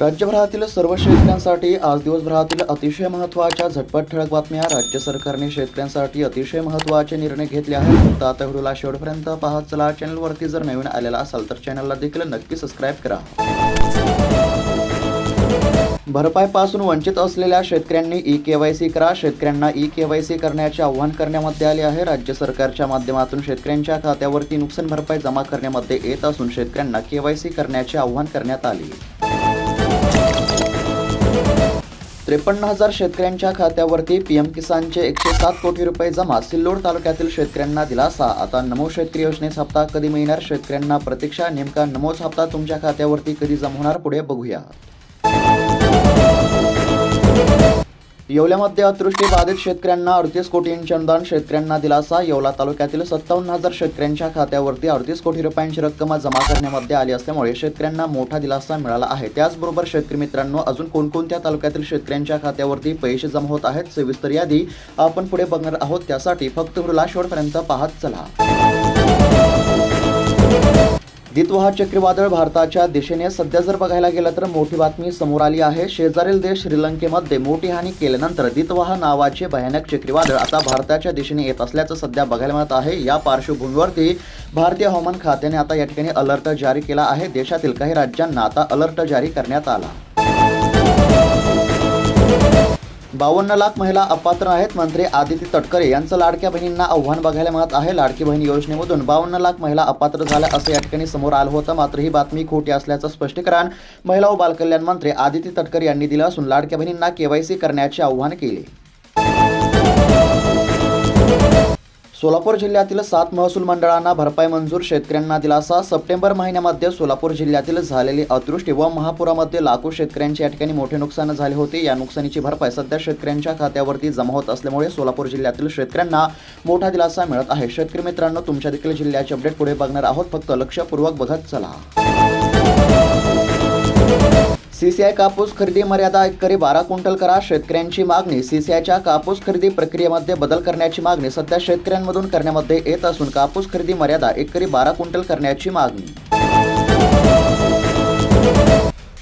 राज्यभरातील सर्व शेतकऱ्यांसाठी आज दिवसभरातील अतिशय महत्त्वाच्या झटपट ठळक बातम्या राज्य सरकारने शेतकऱ्यांसाठी अतिशय महत्त्वाचे निर्णय घेतले आहेत. आता व्हिडिओला शेवटपर्यंत पाहत चला. चॅनलवरती जर नवीन आलेला असाल तर चॅनलला देखील नक्की सबस्क्राईब करा. भरपाईपासून वंचित असलेल्या शेतकऱ्यांनी ई के वाय सी करा. शेतकऱ्यांना ई के वाय सी करण्याचे आवाहन करण्यामध्ये आले आहे. राज्य सरकारच्या माध्यमातून शेतकऱ्यांच्या खात्यावरती नुकसान भरपाई जमा करण्यामध्ये येत असून शेतकऱ्यांना के वाय सी करण्याचे आवाहन करण्यात आले. त्रेपन्न हजार शेतकऱ्यांच्या खात्यावरती पीएम किसानचे एकशे सात कोटी रुपये जमा. सिल्लोड तालुक्यातील शेतकऱ्यांना दिलासा. आता नमो शेतकरी योजनेस हप्ता कधी मिळणार? शेतकऱ्यांना प्रतीक्षा. नेमका नमोच हप्ता तुमच्या खात्यावरती कधी जमा होणार? पुढे बघूया. येवल्यामध्ये अतृष्टी बाधित शेतकऱ्यांना अडतीस कोटींचे अनुदान शेतकऱ्यांना दिलासा. येवला तालुक्यातील सत्तावन्न हजार शेतकऱ्यांच्या खात्यावरती अडतीस कोटी रुपयांची रक्कम जमा करण्यामध्ये आली असल्यामुळे शेतकऱ्यांना मोठा दिलासा मिळाला आहे. त्याचबरोबर शेतकरी मित्रांनो अजून कोणकोणत्या तालुक्यातील शेतकऱ्यांच्या खात्यावरती पैसे जमा होत आहेत सविस्तर यादी आपण पुढे बघणार आहोत. त्यासाठी फक्त व्हिडिओला शेवटपर्यंत पाहत चला. दितवहा चक्रीवादळ भारताच्या दिशेने सध्या जर बघायला गेलं तर मोठी बातमी समोर आली आहे. शेजारील देश श्रीलंकेमध्ये मोठी हानी केल्यानंतर दितवहा नावाचे भयानक चक्रीवादळ आता भारताच्या दिशेने येत असल्याचं सध्या बघायला मिळत आहे. या पार्श्वभूमीवरती भारतीय हवामान खात्याने आता या ठिकाणी अलर्ट जारी केला आहे. देशातील काही राज्यांना आता अलर्ट जारी करण्यात आला. बावन्न लाख महिला अपात्र आहेत. मंत्री आदिती तटकरे यांचं लाडक्या बहिणींना आव्हान बघायला मिळत आहे. लाडकी बहीण योजनेमधून बावन्न लाख महिला अपात्र झाल्या असं या ठिकाणी समोर आलं होतं. मात्र ही बातमी खोटी असल्याचं स्पष्टीकरण महिला व बालकल्याण मंत्री आदिती तटकरे यांनी दिलं असून लाडक्या बहिणींना केवायसी करण्याचे आव्हान केले. सोलापूर जिल्ह्यातील सात महसूल मंडळांना भरपाई मंजूर शेतकऱ्यांना दिलासा. सप्टेंबर महिन्यामध्ये सोलापूर जिल्ह्यातील झालेली अदृष्टी व महापुरामध्ये लाखो शेतकऱ्यांचे या ठिकाणी मोठे नुकसान झाले होते. या नुकसानीची भरपाई सध्या शेतकऱ्यांच्या खात्यावरती जमा होत असल्यामुळे सोलापूर जिल्ह्यातील शेतकऱ्यांना मोठा दिलासा मिळत आहे. शेतकरी मित्रांनो तुमच्या देखील जिल्ह्याचे अपडेट पुढे बघणार आहोत. फक्त लक्षपूर्वक बघत चला. सीसीआय कापूस खरेदी मर्यादा एकरी बारा क्विंटल करा. शेतकऱ्यांची मागणी सीसीआयच्या कापूस खरेदी प्रक्रियेमध्ये बदल करण्याची मागणी सध्या शेतकऱ्यांमधून करण्यामध्ये येत असून कापूस खरेदी मर्यादा एकरी बारा क्विंटल करण्याची मागणी.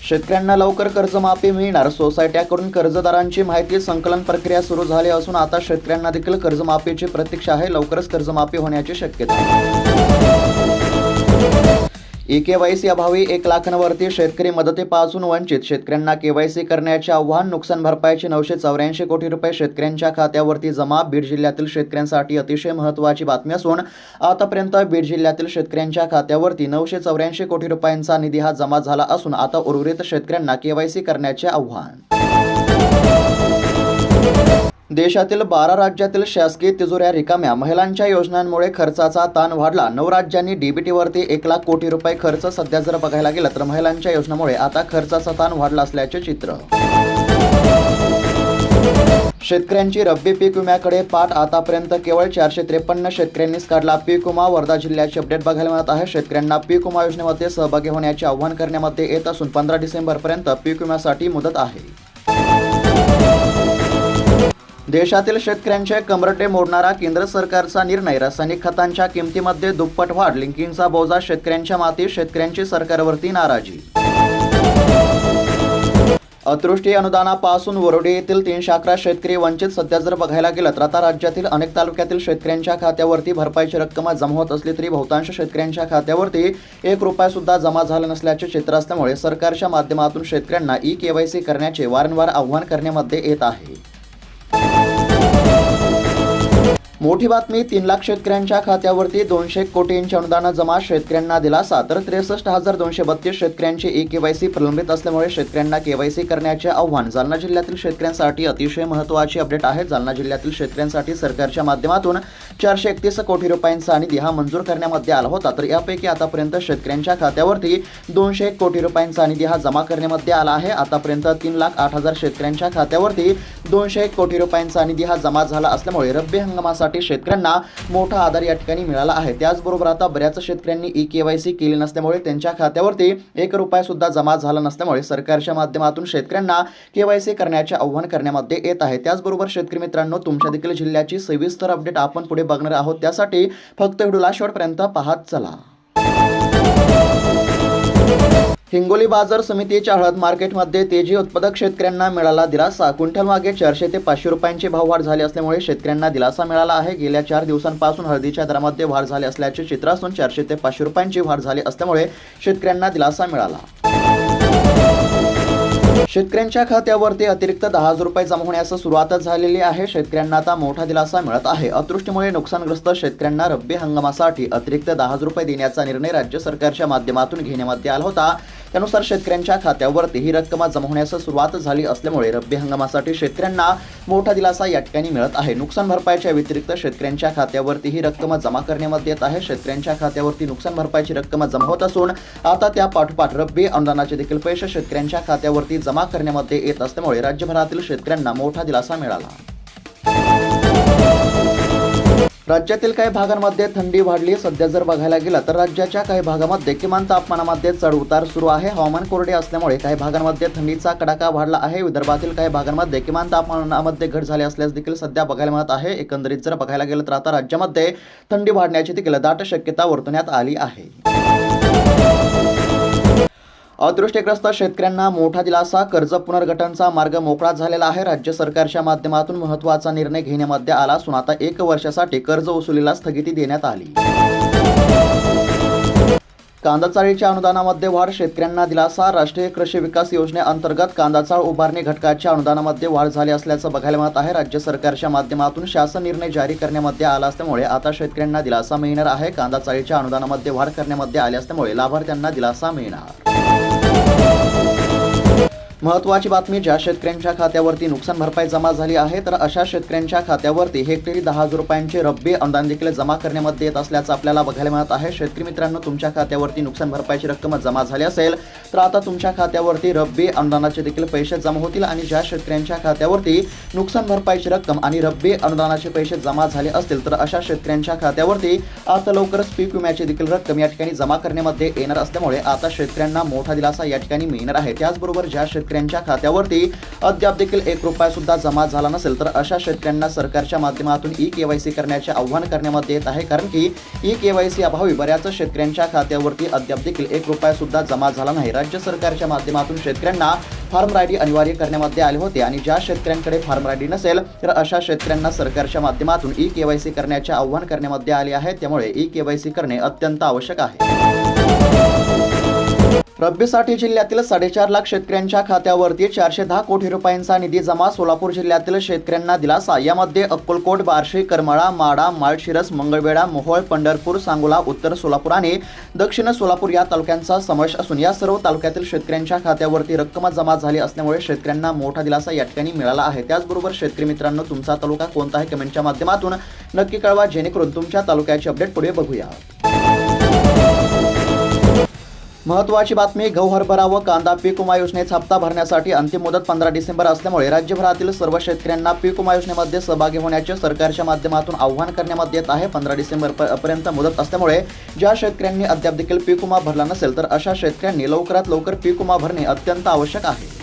शेतकऱ्यांना लवकर कर्जमाफी मिळणार. सोसायट्याकडून कर्जदारांची माहिती संकलन प्रक्रिया सुरू झाली असून आता शेतकऱ्यांना देखील कर्जमाफीची प्रतीक्षा आहे. लवकरच कर्जमाफी होण्याची शक्यता ई केवायसी अभावी एक लाखांवरती शेतकरी मदतीपासून वंचित. शेतकऱ्यांना केवायसी करण्याचे आव्हान नुकसान भरपाईचे नऊशे चौऱ्याऐंशी कोटी रुपये शेतकऱ्यांच्या खात्यावरती जमा. बीड जिल्ह्यातील शेतकऱ्यांसाठी अतिशय महत्त्वाची बातमी असून आतापर्यंत बीड जिल्ह्यातील शेतकऱ्यांच्या खात्यावरती नऊशे चौऱ्याऐंशी कोटी रुपयांचा निधी हा जमा झाला असून आता उर्वरित शेतकऱ्यांना केवायसी करण्याचे आव्हान. देशातील बारा राज्यातील शासकीय तिजोऱ्या रिकाम्या महिलांच्या योजनांमुळे खर्चाचा ताण वाढला. नऊ राज्यांनी डीबीटीवरती एक लाख कोटी रुपये खर्च सध्या जर बघायला गेलं तर महिलांच्या योजनामुळे आता खर्चाचा ताण वाढला असल्याचे चित्र. शेतकऱ्यांची रब्बी पीक विम्याकडे पाठ. आतापर्यंत केवळ चारशे त्रेपन्न शेतकऱ्यांनीच काढला. पीक विमा वर्धा जिल्ह्याचे अपडेट बघायला मिळत आहे. शेतकऱ्यांना पीक विमा योजनेमध्ये सहभागी होण्याचे आवाहन करण्यामध्ये येत असून पंधरा डिसेंबरपर्यंत पीक विम्यासाठी मुदत आहे. देशातील शेतकऱ्यांचे कमरटे मोडणारा केंद्र सरकारचा निर्णय. रासायनिक खतांच्या किमतीमध्ये दुप्पट वाढ. लिंकिंगचा बोजा शेतकऱ्यांच्या माती शेतकऱ्यांची सरकारवरती नाराजी. अतृष्टी अनुदानापासून वरोडी येथील तीनशे अकरा शेतकरी वंचित सध्या जर बघायला गेलं तर आता राज्यातील अनेक तालुक्यातील शेतकऱ्यांच्या खात्यावरती भरपाईची रक्कम जमा होत असली तरी बहुतांश शेतकऱ्यांच्या खात्यावरती एक रुपया सुद्धा जमा झाला नसल्याचे चित्र असल्यामुळे सरकारच्या माध्यमातून शेतकऱ्यांना ई केवायसी करण्याचे वारंवार आव्हान करण्यामध्ये येत आहे. मोठी बातमी तीन लाख शेतकऱ्यांच्या खात्यावरती दोनशे कोटींचे अनुदान जमा शेतकऱ्यांना दिलासा तर त्रेसष्ट हजार दोनशे बत्तीस शेतकऱ्यांची ई केवायसी प्रलंबित असल्यामुळे शेतकऱ्यांना केवायसी करण्याचे आव्हान. जालना जिल्ह्यातील शेतकऱ्यांसाठी अतिशय महत्त्वाची अपडेट आहे. जालना जिल्ह्यातील शेतकऱ्यांसाठी सरकारच्या माध्यमातून चारशे एकतीस कोटी रुपयांचा निधी हा मंजूर करण्यामध्ये आला होता. तर यापैकी आतापर्यंत शेतकऱ्यांच्या खात्यावरती दोनशे एक कोटी रुपयांचा निधी हा जमा करण्यामध्ये आला आहे. आतापर्यंत तीन लाख आठ हजार शेतकऱ्यांच्या खात्यावरती दोनशे एक कोटी रुपयांचा निधी हा जमा झाला असल्यामुळे रब्बी हंगामासाठी शेतकऱ्यांना मोठा आधार या ठिकाणी मिळाला आहे. त्याचबरोबर आता बऱ्याच शेतकऱ्यांनी ई केवायसी केली नसल्यामुळे त्यांच्या खात्यावरती एक रुपया सुद्धा जमा झाला नसल्यामुळे सरकारच्या माध्यमातून शेतकऱ्यांना केवायसी करण्याचे आव्हान करण्यामध्ये येत आहे. त्याचबरोबर शेतकरी मित्रांनो तुमच्या देखील जिल्ह्याची सविस्तर अपडेट आपण पुढे बघणार आहोत. त्यासाठी फक्त व्हिडिओला शेवटपर्यंत पाहत चला. हिंगोली बाजार समितीच्या हळद मार्केटमध्ये तेजी उत्पादक शेतकऱ्यांना मिळाला दिलासा. क्विंटलमागे चारशे ते पाचशे रुपयांची भाववाढ झाली असल्यामुळे शेतकऱ्यांना दिलासा मिळाला आहे. गेल्या चार दिवसांपासून हळदीच्या दरामध्ये वाढ झाली असल्याचे चित्र असून चारशे ते पाचशे रुपयांची वाढ झाली असल्यामुळे शेतकऱ्यांना दिलासा मिळाला. शेतकऱ्यांच्या खात्यावरती अतिरिक्त दहा हजार रुपये जमा होण्यास सुरुवातच झालेली आहे. शेतकऱ्यांना आता मोठा दिलासा मिळत आहे. अतृष्टीमुळे नुकसानग्रस्त शेतकऱ्यांना रब्बी हंगामासाठी अतिरिक्त दहा हजार रुपये देण्याचा निर्णय राज्य सरकारच्या माध्यमातून घेण्यामध्ये आला होता. त्यानुसार शेतकऱ्यांच्या खात्यावरती ही रक्कम जमा होण्यास सुरुवात झाली असल्यामुळे रब्बी हंगामासाठी शेतकऱ्यांना मोठा दिलासा या ठिकाणी मिळत आहे. नुकसान भरपाईच्या व्यतिरिक्त शेतकऱ्यांच्या खात्यावरती ही रक्कम जमा करण्यामध्ये येत आहे. शेतकऱ्यांच्या खात्यावरती नुकसान भरपाईची रक्कम जमा होत असून आता त्या पाठोपाठ रब्बी अनुदानाचे देखील पैसे शेतकऱ्यांच्या खात्यावरती जमा करण्यामध्ये येत असल्यामुळे राज्यभरातील शेतकऱ्यांना मोठा दिलासा मिळाला. राज्यातील काही भागांमध्ये थंडी वाढली. सध्या जर बघायला गेलं तर राज्याच्या काही भागामध्ये किमान तापमानामध्ये चढ उतार सुरू आहे. हवामान कोरडे असल्यामुळे काही भागांमध्ये थंडीचा कडाका वाढला आहे. विदर्भातील काही भागांमध्ये किमान तापमानामध्ये घट झाली असल्यास देखील सध्या बघायला मिळत आहे. एकंदरीत जर बघायला गेलं तर आता राज्यामध्ये थंडी वाढण्याची देखील दाट शक्यता वर्तवण्यात आली आहे. अदृष्टग्रस्त शेतकऱ्यांना मोठा दिलासा कर्ज पुनर्गठनचा मार्ग मोकळा झालेला आहे. राज्य सरकारच्या माध्यमातून महत्त्वाचा निर्णय घेण्यामध्ये आला असून आता एक वर्षासाठी कर्ज वसुलीला स्थगिती देण्यात आली. कांदा चाळीच्या अनुदानामध्ये वाढ शेतकऱ्यांना दिलासा राष्ट्रीय कृषी विकास योजनेअंतर्गत कांदा चाळ उभारणी घटकाच्या अनुदानामध्ये वाढ झाली असल्याचं बघायला मिळत आहे. राज्य सरकारच्या माध्यमातून शासन निर्णय जारी करण्यामध्ये आला असल्यामुळे आता शेतकऱ्यांना दिलासा मिळणार आहे. कांदा चाळीच्या अनुदानामध्ये वाढ करण्यामध्ये आली असल्यामुळे लाभार्थ्यांना दिलासा मिळणार. महत्त्वाची बातमी ज्या शेतकऱ्यांच्या खात्यावरती नुकसान भरपाई जमा झाली आहे तर अशा शेतकऱ्यांच्या खात्यावरती हेक्टरी दहा हजार रुपयांचे रब्बी अनुदान देखील जमा करण्यामध्ये येत असल्याचं आपल्याला बघायला मिळत आहे. शेतकरी मित्रांनो तुमच्या खात्यावरती नुकसान भरपाईची रक्कम जमा झाली असेल तर आता तुमच्या खात्यावरती रब्बी अनुदानाचे देखील पैसे जमा होतील आणि ज्या शेतकऱ्यांच्या खात्यावरती नुकसान भरपाईची रक्कम आणि रब्बी अनुदानाचे पैसे जमा झाले असतील तर अशा शेतकऱ्यांच्या खात्यावरती आता लवकरच पीक विम्याची देखील रक्कम या ठिकाणी जमा करण्यामध्ये येणार असल्यामुळे आता शेतकऱ्यांना मोठा दिलासा या ठिकाणी मिळणार आहे. त्याचबरोबर ज्या शेतकऱ्यांच्या खात्यावरती अद्याप देखील एक रुपया सुद्धा जमा झाला नसेल तर अशा शेतकऱ्यांना सरकारच्या माध्यमातून ई के वाय सी करण्याचे आव्हान करण्यामध्ये येत आहे कारण की ई के वाय सी अभावी बऱ्याच शेतकऱ्यांच्या खात्यावरती अद्याप देखील एक रुपया सुद्धा जमा झाला नाही. राज्य सरकारच्या माध्यमातून शेतकऱ्यांना फार्म आयडी अनिवार्य करण्यामध्ये आले होते आणि ज्या शेतकऱ्यांकडे फार्म आयडी नसेल तर अशा शेतकऱ्यांना सरकारच्या माध्यमातून ई के वाय सी करण्याचे आव्हान करण्यामध्ये आले आहे. त्यामुळे ई के वाय सी करणे अत्यंत आवश्यक आहे. रब्बीसाठी जिल्ह्यातील साडेचार लाख शेतकऱ्यांच्या खात्यावरती चारशे दहा कोटी रुपयांचा निधी जमा सोलापूर जिल्ह्यातील शेतकऱ्यांना दिलासा. यामध्ये अक्कलकोट बार्शी करमाळा माडा माळशिरस मंगळवेढा मोहोळ पंढरपूर सांगोला उत्तर सोलापूर आणि दक्षिण सोलापूर या तालुक्यांचा समावेश असून या सर्व तालुक्यातील शेतकऱ्यांच्या खात्यावरती रक्कम जमा झाली असल्यामुळे शेतकऱ्यांना मोठा दिलासा या ठिकाणी मिळाला आहे. त्याचबरोबर शेतकरी मित्रांनो तुमचा तालुका कोणता आहे कमेंटच्या माध्यमातून नक्की कळवा. जेणेकरून तुमच्या तालुक्याची अपडेट पुढे बघूया. महत्त्वाची बातमी गहू हरभरा व कांदा पीक विमा योजनेचा हप्ता भरण्यासाठी अंतिम मुदत पंधरा डिसेंबर असल्यामुळे राज्यभरातील सर्व शेतकऱ्यांना पीक विमा योजनेमध्ये सहभागी होण्याचे सरकारच्या माध्यमातून आव्हान करण्यात येत आहे. पंधरा डिसेंबर पर्यंत मुदत असल्यामुळे ज्या शेतकऱ्यांनी अद्याप देखील पीक विमा भरला नसेल तर अशा शेतकऱ्यांनी लवकरात लवकर पीक विमा भरणे अत्यंत आवश्यक आहे.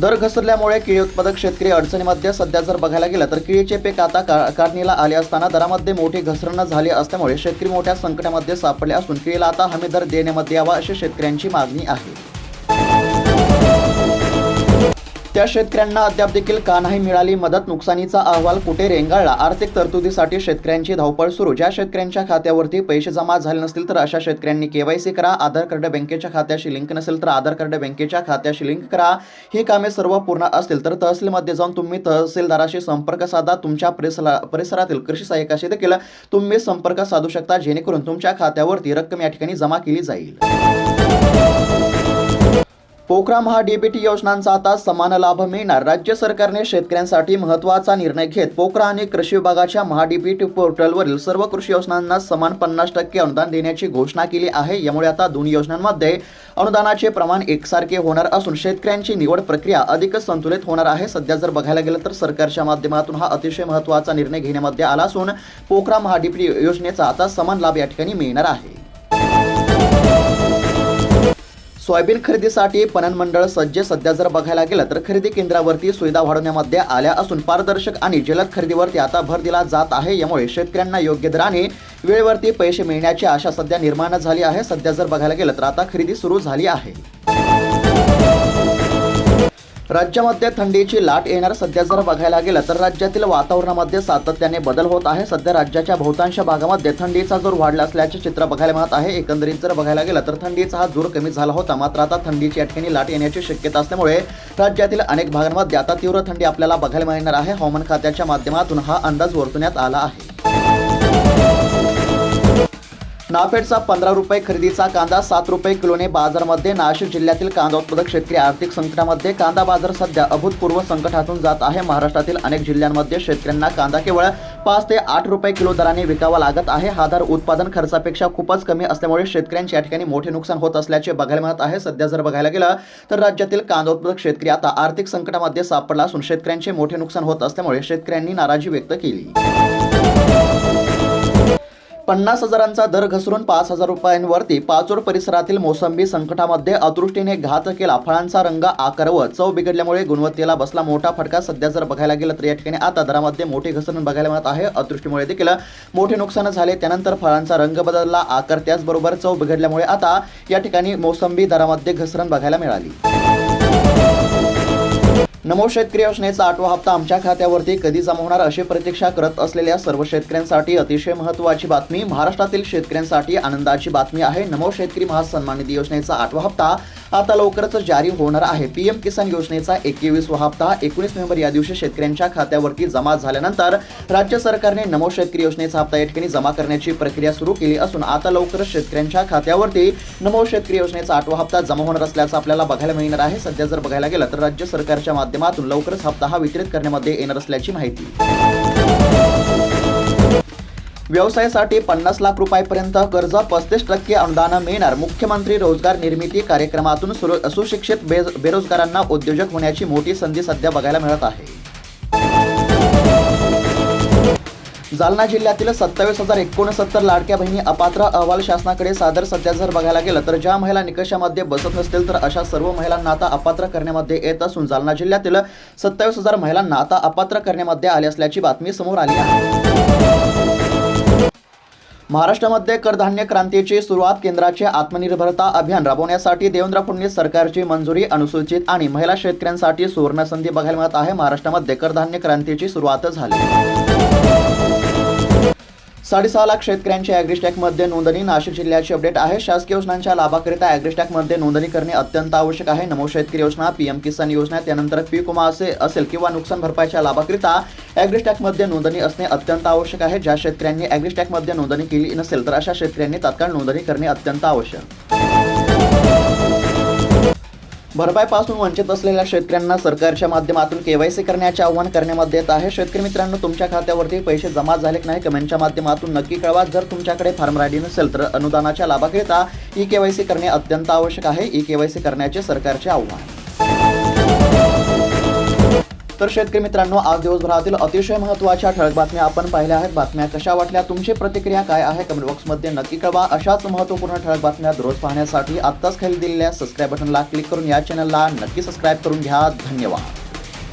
दर घसरल्यामुळे केळी उत्पादक शेतकरी अडचणीमध्ये सध्या जर बघायला गेलं तर केळीचे पीक आता का काढणीला आले असताना दरामध्ये मोठी घसरण झाली असल्यामुळे शेतकरी मोठ्या संकटामध्ये सापडले असून केळीला आता हमी दर देण्यामध्ये यावा अशी शेतकऱ्यांची मागणी आहे. त्या शेतकऱ्यांना अद्याप देखील का नाही मिळाली मदत नुकसानीचा अहवाल कुठे रेंगाळला? आर्थिक तरतुदीसाठी शेतकऱ्यांची धावपळ सुरू. ज्या शेतकऱ्यांच्या खात्यावरती पैसे जमा झाले नसतील तर अशा शेतकऱ्यांनी केवायसी करा आधार कार्ड बँकेच्या खात्याशी लिंक नसेल तर आधार कार्ड बँकेच्या खात्याशी लिंक करा. ही कामे सर्व पूर्ण असतील तर तहसीलमध्ये जाऊन तुम्ही तहसीलदाराशी संपर्क साधा. तुमच्या परिसरा परिसरातील कृषी सहाय्यकाशी देखील तुम्ही संपर्क साधू शकता जेणेकरून तुमच्या खात्यावरती रक्कम या ठिकाणी जमा केली जाईल. पोखरा महा डीबीटी योजनांचा आता समान लाभ मिळणार. राज्य सरकारने शेतकऱ्यांसाठी महत्त्वाचा निर्णय घेत पोखरा आणि कृषी विभागाच्या महाडीबीटी पोर्टलवरील सर्व कृषी योजनांना समान पन्नास टक्के अनुदान देण्याची घोषणा केली आहे. यामुळे आता दोन्ही योजनांमध्ये अनुदानाचे प्रमाण एकसारखे होणार असून शेतकऱ्यांची निवड प्रक्रिया अधिक संतुलित होणार आहे. सध्या जर बघायला गेलं तर सरकारच्या माध्यमातून हा अतिशय महत्त्वाचा निर्णय घेण्यामध्ये आला असून पोखरा महाडीबीटी योजनेचा आता समान लाभ या ठिकाणी मिळणार आहे. सोयाबीन खरेदीसाठी पणन मंडळ सज्ज सध्या जर बघायला गेलं तर खरेदी केंद्रावरती सुविधा वाढवण्यामध्ये आल्या असून पारदर्शक आणि जलद खरेदीवरती आता भर दिला जात आहे. यामुळे शेतकऱ्यांना योग्य दराने वेळेवरती पैसे मिळण्याची आशा सध्या निर्माण झाली आहे. सध्या जर बघायला गेलं तर आता खरेदी सुरू झाली आहे. राज्यामध्ये थंडीची लाट येणार. सध्या जर बघायला गेलं तर राज्यातील वातावरणामध्ये सातत्याने बदल होत आहे. सध्या राज्याच्या बहुतांश भागामध्ये थंडीचा जोर वाढला असल्याचे चित्र बघायला मिळत आहे. एकंदरीत जर बघायला गेलं तर थंडीचा हा जोर कमी झाला होता. मात्र आता थंडीची या ठिकाणी लाट येण्याची शक्यता असल्यामुळे राज्यातील अनेक भागांमध्ये आता तीव्र थंडी आपल्याला बघायला मिळणार आहे. हवामान खात्याच्या माध्यमातून हा अंदाज वर्तवण्यात आला आहे. नाफेडचा पंधरा रुपये खरेदीचा कांदा सात रुपये किलोने बाजारमध्ये नाशिक जिल्ह्यातील कांदा उत्पादक शेतकरी आर्थिक संकटामध्ये. कांदा बाजार सध्या अभूतपूर्व संकटातून जात आहे. महाराष्ट्रातील अनेक जिल्ह्यांमध्ये शेतकऱ्यांना कांदा केवळ पाच ते आठ रुपये किलो दराने विकावा लागत आहे. हा दर उत्पादन खर्चापेक्षा खूपच कमी असल्यामुळे शेतकऱ्यांच्या या ठिकाणी मोठे नुकसान होत असल्याचे बघायला मिळत आहे. सध्या जर बघायला गेलं तर राज्यातील कांदा उत्पादक शेतकरी आता आर्थिक संकटामध्ये सापडला असून शेतकऱ्यांचे मोठे नुकसान होत असल्यामुळे शेतकऱ्यांनी नाराजी व्यक्त केली. पन्नास हजारांचा दर घसरून पाच हजार रुपयांवरती पाचोड परिसरातील मोसंबी संकटामध्ये अदृष्टीने घात केला. फळांचा रंग आकार व चव बिघडल्यामुळे गुणवत्तेला बसला मोठा फटका. सध्या जर बघायला गेलं तर या ठिकाणी आता दरामध्ये मोठी घसरण बघायला मिळत आहे. अदृष्टीमुळे देखील मोठे नुकसान झाले. त्यानंतर फळांचा रंग बदलला. आकार त्याचबरोबर चव बिघडल्यामुळे आता या ठिकाणी मोसंबी दरामध्ये घसरण बघायला मिळाली. नमो शेतकरी योजनेचा आठवा हप्ता आमच्या खात्यावरती कधी जमा होणार अशी प्रतीक्षा करत असलेल्या सर्व शेतकऱ्यांसाठी अतिशय महत्त्वाची बातमी महाराष्ट्रातील शेतकऱ्यांसाठी आनंदाची बातमी आहे. नमो शेतकरी महासन्मान निधी योजनेचा आठवा हप्ता आता लवकरच जारी होणार आहे. पीएम किसान योजनेचा एकवीसवा हप्ता एकोणीस नोव्हेंबर या दिवशी शेतकऱ्यांच्या खात्यावरती जमा झाल्यानंतर राज्य सरकारने नमो शेतकरी योजनेचा हप्ता या ठिकाणी जमा करण्याची प्रक्रिया सुरू केली असून आता लवकरच शेतकऱ्यांच्या खात्यावरती नमो शेतकरी योजनेचा आठवा हप्ता जमा होणार असल्याचं आपल्याला बघायला मिळणार आहे. सध्या जर बघायला गेलं तर राज्य सरकारच्या माध्यमातून लवकरच हप्ता हा वितरित करण्यामध्ये येणार असल्याची माहिती. व्यवसायासाठी पन्नास लाख रुपयापर्यंत कर्ज पस्तीस टक्के अनुदान मिळणार. मुख्यमंत्री रोजगार निर्मिती कार्यक्रमातून सुरु- सुशिक्षित बे बेरोजगारांना उद्योजक होण्याची मोठी संधी सध्या बघायला मिळत आहे. जालना जिल्ह्यातील सत्तावीस हजार एकोणसत्तर लाडक्या बहिणी अपात्र अहवाल शासनाकडे सादर. सध्या जर बघायला गेलं तर ज्या महिला निकषामध्ये बसत नसतील तर अशा सर्व महिलांना आता अपात्र करण्यामध्ये येत असून जालना जिल्ह्यातील सत्तावीस हजार महिलांना आता अपात्र करण्यामध्ये आले असल्याची बातमी समोर आली आहे. महाराष्ट्रामध्ये कडधान्य क्रांतीची सुरुवात केंद्राचे आत्मनिर्भरता अभियान राबवण्यासाठी देवेंद्र फडणवीस सरकारची मंजुरी अनुसूचित आणि महिला शेतकऱ्यांसाठी सुवर्णसंधी बघायला मिळत आहे. महाराष्ट्रामध्ये कडधान्य क्रांतीची सुरुवात झाली. साडेसहा लाख शेतकऱ्यांची ॲग्रिस्टॅकमध्ये नोंदणी नाशिक जिल्ह्याची अपडेट आहे. शासकीय योजनांच्या लाभाकरिता ॲग्रिस्टॅकमध्ये नोंदणी करणे अत्यंत आवश्यक आहे. नमो शेतकरी योजना पीएम किसान योजना त्यानंतर पीक विमा असे असेल किंवा नुकसान भरपाईच्या लाभाकरिता ॲग्रिस्टॅकमध्ये नोंदणी असणे अत्यंत आवश्यक आहे. ज्या शेतकऱ्यांनी ॲग्रिस्टॅकमध्ये नोंदणी केली नसेल तर अशा शेतकऱ्यांनी तात्काळ नोंदणी करणे अत्यंत आवश्यक. भरपाईपासून वंचित असलेल्या शेतकऱ्यांना सरकारच्या माध्यमातून केवायसी करण्याचे आवाहन करण्यामध्ये येत आहे. शेतकरी मित्रांनो तुमच्या खात्यावरती पैसे जमा झाले की नाही कमेंटच्या माध्यमातून नक्की कळवा. जर तुमच्याकडे फार्म रायडी नसेल तर अनुदानाच्या लाभाकरिता ई केवायसी करणे अत्यंत आवश्यक आहे. ई केवायसी करण्याचे सरकारचे आव्हान. तर शेतकरी मित्रांनो आज दिवसभरातील अतिशय महत्त्वाच्या ठळक बातम्या आपण पाहिल्या आहेत. बातम्या कशा वाटल्या तुमची प्रतिक्रिया काय आहे? कमेंट बॉक्समध्ये नक्की कळवा. अशाच महत्त्वपूर्ण ठळक बातम्या रोज पाहण्यासाठी आत्ताच खाली दिलेल्या सबस्क्राईब बटनला क्लिक करून या चॅनलला नक्की सबस्क्राईब करून घ्या. धन्यवाद.